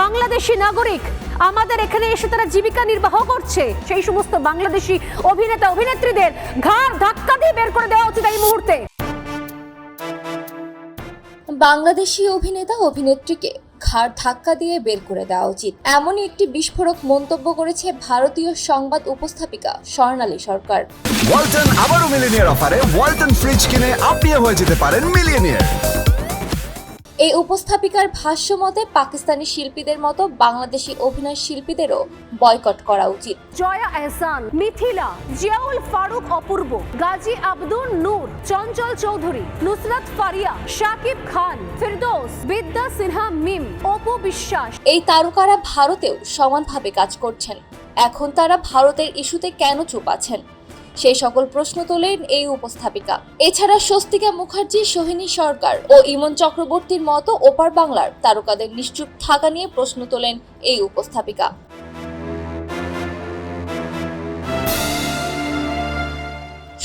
বাংলাদেশি নাগরিক। আমাদের এখানে এসে তারা জীবিকা নির্বাহ করছে। সেই সমস্ত বাংলাদেশি অভিনেতা অভিনেত্রীদের ঘাড় ধাক্কা দিয়ে বের করে দেওয়া উচিত এই মুহূর্তে। বাংলাদেশি অভিনেতা অভিনেত্রীকে ঘাড় ধাক্কা দিয়ে বের করে দেওয়া উচিত। এমনই একটি বিস্ফোরক মন্তব্য করেছে ভারতীয় সংবাদ উপস্থাপিকা স্বর্ণালী সরকার। ওয়ালটন আবারও মিলিনিয়ার অফারে। ওয়ালটন ফ্রিজ কিনে আপনিও হয়ে যেতে পারেন মিলিয়নিয়ার। এই উপস্থাপিকার ভাষ্য মতে পাকিস্তানি শিল্পীদের মতো বাংলাদেশি অভিনয় শিল্পীদেরও বয়কট করা উচিত। জয়া এহসান মিথিলা জিয়াউল ফারুক অপূর্ব গাজী আব্দুল নূর চঞ্চল চৌধুরী নুসরাত ফারিয়া শাকিব খান ফিরদৌস বিদ্যা সিনহা মিম অপু বিশ্বাস। এই তারকারা ভারতেও সমানভাবে কাজ করছেন। এখন তারা ভারতের ইস্যুতে কেন চুপ আছেন? সেই সকল প্রশ্ন তোলেন এই উপস্থাপিকা। এছাড়া স্বস্তিকা মুখার্জি, সোহিনী সরকার ও ইমন চক্রবর্তীর মতো ওপার বাংলার তারকাদের নিশ্চুপ থাকা নিয়ে প্রশ্ন তোলেন এই উপস্থাপিকা।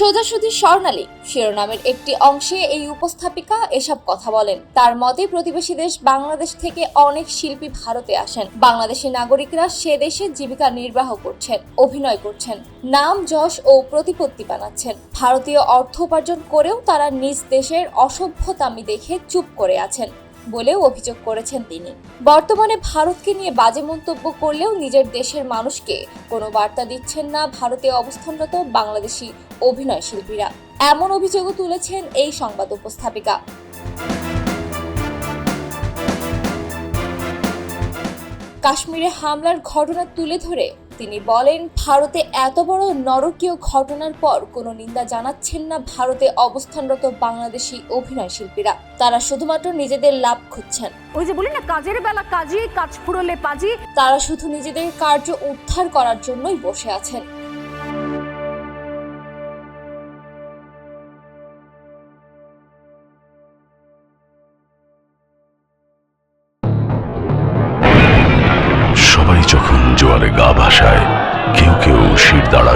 সোজাসুজি স্বর্ণালী। শিরোনামের একটি অংশে এই উপস্থাপিকা এসব কথা বলেন। তার মতে, প্রতিবেশী দেশ বাংলাদেশ থেকে অনেক শিল্পী ভারতে আসেন। বাংলাদেশি নাগরিকরা সে দেশে জীবিকা নির্বাহ করছেন, অভিনয় করছেন, নাম, যশ ও প্রতিপত্তি বানাচ্ছেন। ভারতীয় অর্থ উপার্জন করেও তারা নিজ দেশের অসভ্যতামি দেখে চুপ করে আছেন। বলেও অভিযোগ করেছেন তিনি। বর্তমানে ভারতকে নিয়ে বাজে মন্তব্য করলেও নিজের দেশের মানুষকে কোনো বার্তা দিচ্ছেন না ভারতে অবস্থানরত বাংলাদেশি অভিনয় শিল্পীরা। এমন অভিযোগও তুলেছেন এই সংবাদ উপস্থাপিকা। কাশ্মীরে হামলার ঘটনা তুলে ধরে তিনি বলেন ভারতে এত বড় নরকীয় ঘটনার পর কোনো নিন্দা জানাচ্ছেন না ভারতে অবস্থানরত বাংলাদেশি অভিনয় শিল্পীরা। তারা শুধুমাত্র নিজেদের লাভ খুঁজছেন। ওই যে বলি না কাজের বেলা কাজী কাজ পুরোলে পাজি। তারা শুধু নিজেদের কার্য উদ্ধার করার জন্যই বসে আছেন।